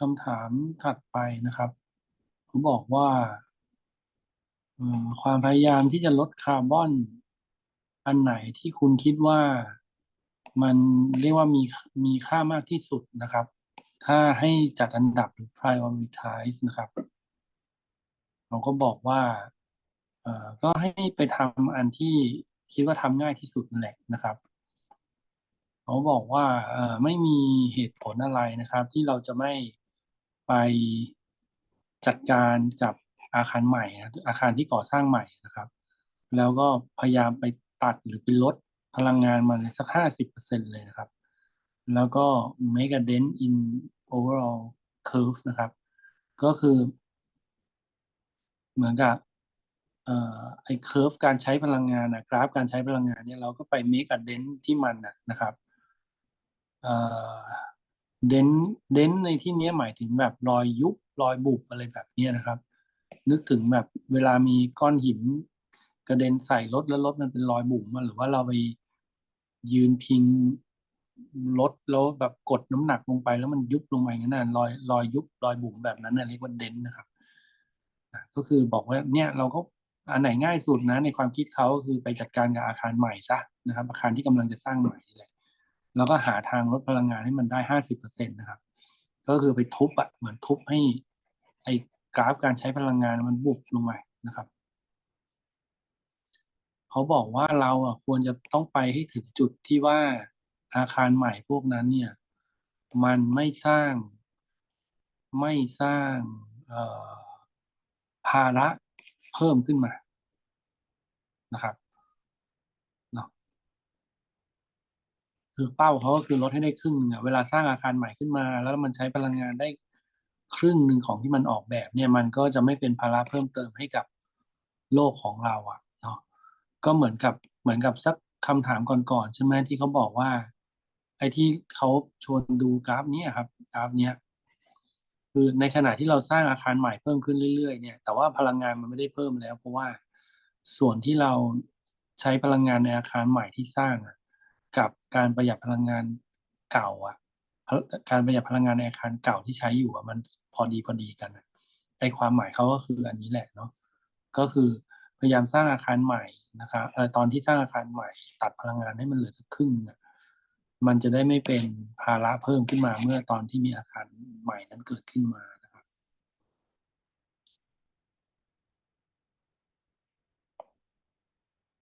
คำถามถัดไปนะครับเขาบอกว่าความพยายามที่จะลดคาร์บอน อันไหนที่คุณคิดว่ามันเรียกว่ามีมีค่ามากที่สุดนะครับ ถ้าให้จัดอันดับหรือ prioritize นะครับ เราก็บอกว่าก็ให้ไปทำอันที่คิดว่าทำง่ายที่สุดนั่นแหละนะครับเขาบอกว่าไม่มีเหตุผลอะไรนะครับ ที่เราจะไม่ ไปจัดการกับอาคารใหม่อาคารที่ก่อสร้างใหม่นะครับ แล้วก็พยายามไปตัดหรือไปลดพลังงานมันสักห้าสิบเปอร์เซ็นเลยนะครับ แล้วก็ make a dent in overall curve นะครับ ก็คือ เหมือนกับเอ่อไอ้เคอร์ฟการใช้พลังงานนะกราฟการใช้พลังงานเนี่ยเราก็ไป make a dent ที่มันนะนะครับเอ่อ เดนเดนในที่นี้หมายถึงแบบรอยยุบรอยบุบอะไรแบบนี้นะครับ นึกถึงแบบเวลามีก้อนหิน กระเด็นใส่รถแล้วรถมันเป็นรอยบุ๋มหรือว่าเราไปยืนพิงรถแล้วแบบกดน้ำหนักลงไป แล้วมันยุบลงไปอย่างนั้นนะรอยรอยยุบรอยบุ๋มแบบนั้นนะเรียกว่าเดนนะครับก็คือบอกว่าเนี่ยเราก็อันไหนง่ายสุดนะในความคิดเขาก็คือไปจัดการกับอาคารใหม่ซะนะครับ อาคารที่กำลังจะสร้างใหม่นี่แหละ แล้วก็หาทางลดพลังงานให้มันได้ห้าสิบเปอร์เซ็นตนะครับ ก็คือไปทุบอะเหมือนทุบให้ไอ้กราฟการใช้พลังงานมันบุบลงไปนะครับเขาบอกว่าเราอะควรจะต้องไปให้ถึงจุดที่ว่าอาคารใหม่พวกนั้นเนี่ย มันไม่สร้าง ไม่สร้างเอ่อภาระเพิ่มขึ้นมานะครับเนาะ คือเป้าเขาก็คือลดให้ได้ครึ่งหนึงอะเวลาสร้างอาคารใหม่ขึ้นมา แล้วมันใช้พลังงานได้ครึ่งหนึ่งของที่มันออกแบบเนี่ยมันก็จะไม่เป็นภาระเพิ่มเติมให้กับโลกของเราอะเนาะก็เหมือนกับเหมือนกับสักคำถามก่อนๆใช่ไหมที่เขาบอกว่า ไอ้ที่เขาชวนดูกราฟนี้ครับกราฟเนี้ยคือในขณะที่เราสร้างอาคารใหม่เพิ่มขึ้นเรื่อยๆเนี่ยแต่ว่าพลังงานมันไม่ได้เพิ่มแล้ว เพราะว่าส่วนที่เราใช้พลังงานในอาคารใหม่ที่สร้างอะ กับการประหยัดพลังงานเก่าอะการประหยัดพลังงานในอาคารเก่าที่ใช้อยู่อะมันพอดีพอดีกันไอความหมายเขาก็คืออันนี้แหละเนาะก็คือพยายามสร้างอาคารใหม่นะครับเออตอนที่สร้างอาคารใหม่ ตัดพลังงานให้มันเหลือสักครึ่งนะมันจะได้ไม่เป็นภาระเพิ่มขึ้นมาเมื่อตอนที่มีอาคารใหม่นั้นเกิดขึ้นมา